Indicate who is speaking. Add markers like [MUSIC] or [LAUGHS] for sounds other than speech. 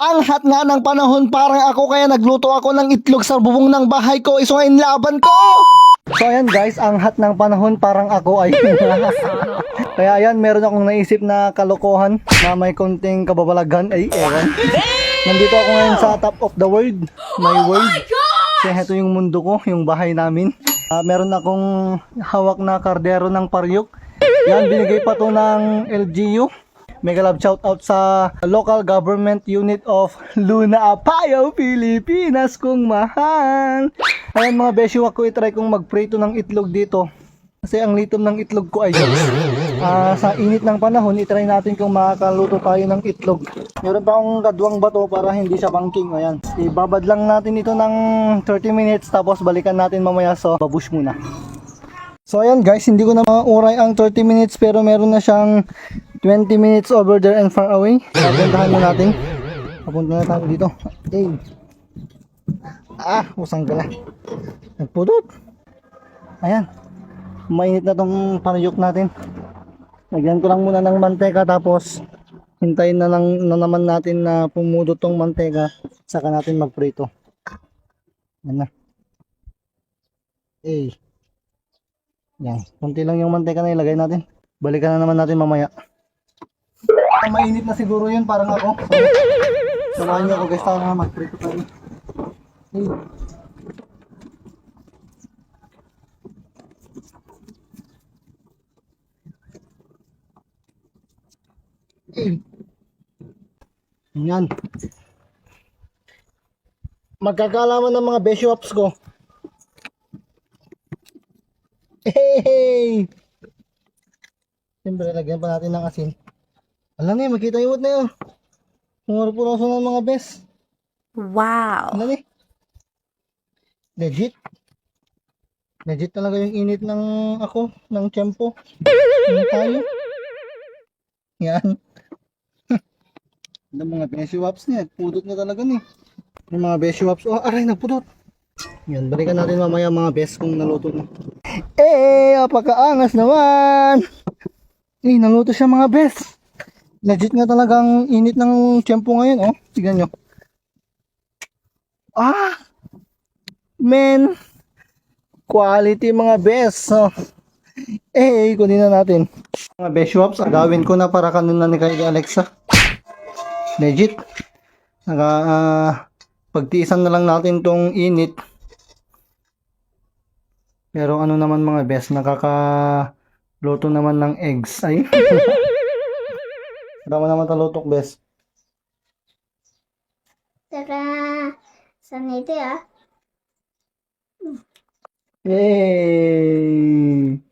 Speaker 1: Ang hat nga ng panahon parang ako kaya nagluto ako ng itlog sa bubong ng bahay ko. Iso ngayon laban ko! So ayan guys, ang hat ng panahon parang ako ay. [LAUGHS] kaya ayan, meron akong naisip na kalokohan na may konting kababalagan. Ay, ewan. Nandito ako ngayon sa top of the world. My world. Kaya ito yung mundo ko, yung bahay namin. Ah, meron akong hawak na kardero ng paryok. Yan, binigay pa to ng LGU. Mega love shout out sa local government unit of Luna Apayo, Pilipinas kung mahal. Ayan mga besyo ako itry kong magprito ng itlog dito. Kasi ang litom ng itlog ko ay ah, sa init ng panahon, itry natin kung makakaluto tayo ng itlog. Meron pa akong kadwang bato para hindi siya bangking. Ayan. Ibabad lang natin ito ng 30 minutes tapos balikan natin mamaya so babush muna. So ayan guys, hindi ko na mauray ang 30 minutes pero meron na siyang 20 minutes over there and far away. Papuntahan na natin. Papunta na tayo dito. Hey. Ah, usang ka na. Nagpudot. Ayan. Mainit na tong panayok natin. Lagyan ko lang muna ng manteka tapos hintayin na lang na naman natin na pumudot tong manteka saka natin magprito. Yan na. Eh. Yan. Kunti lang yung manteka na ilagay natin. Balikan na naman natin mamaya. Mainit na siguro yun parang ako. So, samahan niyo ako guys tayo na magprito tayo. Eh. Yan. Magkakalaman ng mga beshops ko. Hey! Siyempre, lagyan pa natin ng asin. Alam niyo, makita yung na yun. Pumurpuroso ng mga bes.
Speaker 2: Wow.
Speaker 1: Ano ni? Legit. Legit talaga yung init ng ako, ng tiyempo. Ano tayo? Yan. Ang mga beshops niya, pudot na talaga ni. Yung mga beshops, oh aray, nagpudot. Yan, balikan natin mamaya mga best kung naluto na. Eh, apakaangas naman! Eh, naluto siya mga best. Legit nga talagang init ng tiyempo ngayon, oh. Tignan nyo. Ah! Men! Quality mga best. Oh. Eh, kunin na natin. Mga best shops, agawin ko na para kanina ni kay Alexa. Legit. Naka, ah, pagtiisan na lang natin tong init. Pero ano naman mga best, nakaka luto naman ng eggs. Ay. [LAUGHS] Tama naman talutok best.
Speaker 3: Tara, sanite ah.
Speaker 1: Yay!